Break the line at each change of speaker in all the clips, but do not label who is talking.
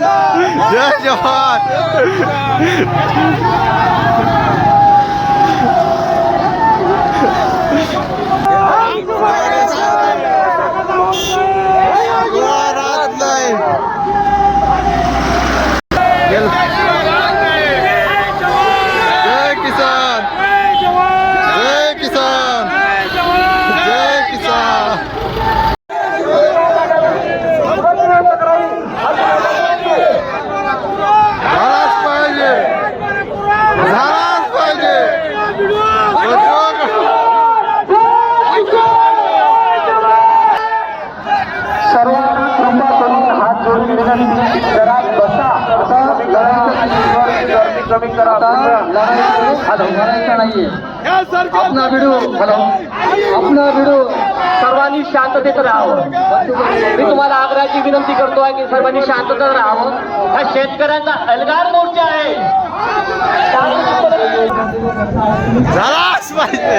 জয়
জওয়ান कृपा करून हात जोडून विनंती बसा. गर्दी कमी करा. नाहीये. आपला व्हिडिओ हॅलो आपला व्हिडिओ सर्वांनी शांततेत राहावं. मी तुम्हाला आग्रहाची विनंती करतो आहे की सर्वांनी शांततेत राहावं. हा शेतकऱ्यांचा अलगार मोर्चा आहे.
झालाच पाहिजे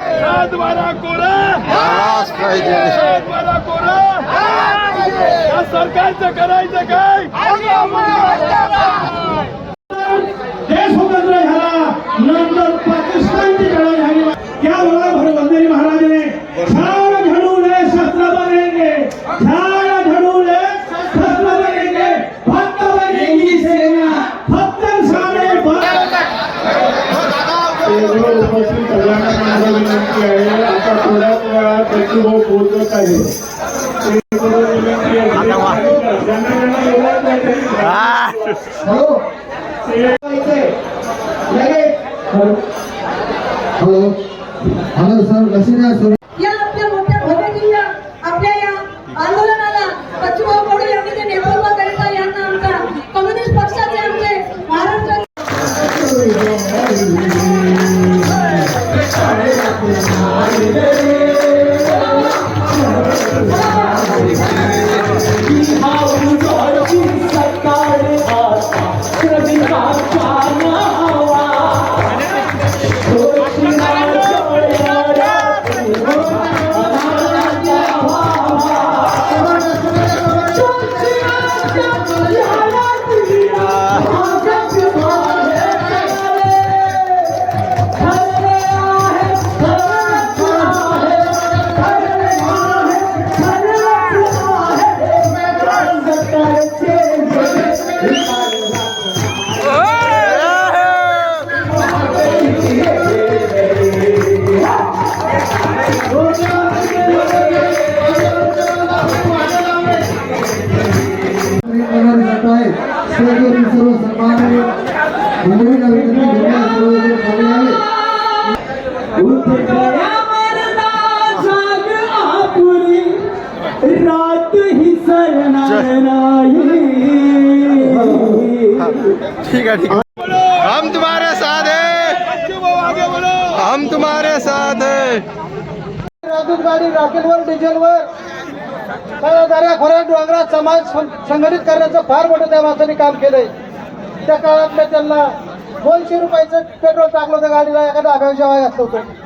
सातबारा कोरा सातबारा कोरा या सरकारचं करायचं काय वेळात त्याची भाऊ पोहोचत आहे ते करून विनंती रात ही
ठीक है। ठीक है हम तुम्हारे साथ हैं। हम तुम्हारे साथ हैं
राकेट वर डीजल वर सगळ्या खोऱ्या डोंगरात समाज सं- संघटित करण्याचं फार मोठं त्या माणसाने काम केलंय. त्या काळातल्या त्यांना दोनशे रुपयाचं पेट्रोल टाकलं होतं गाडीला एखादा अभ्यास जेव्हा घातलं होतं.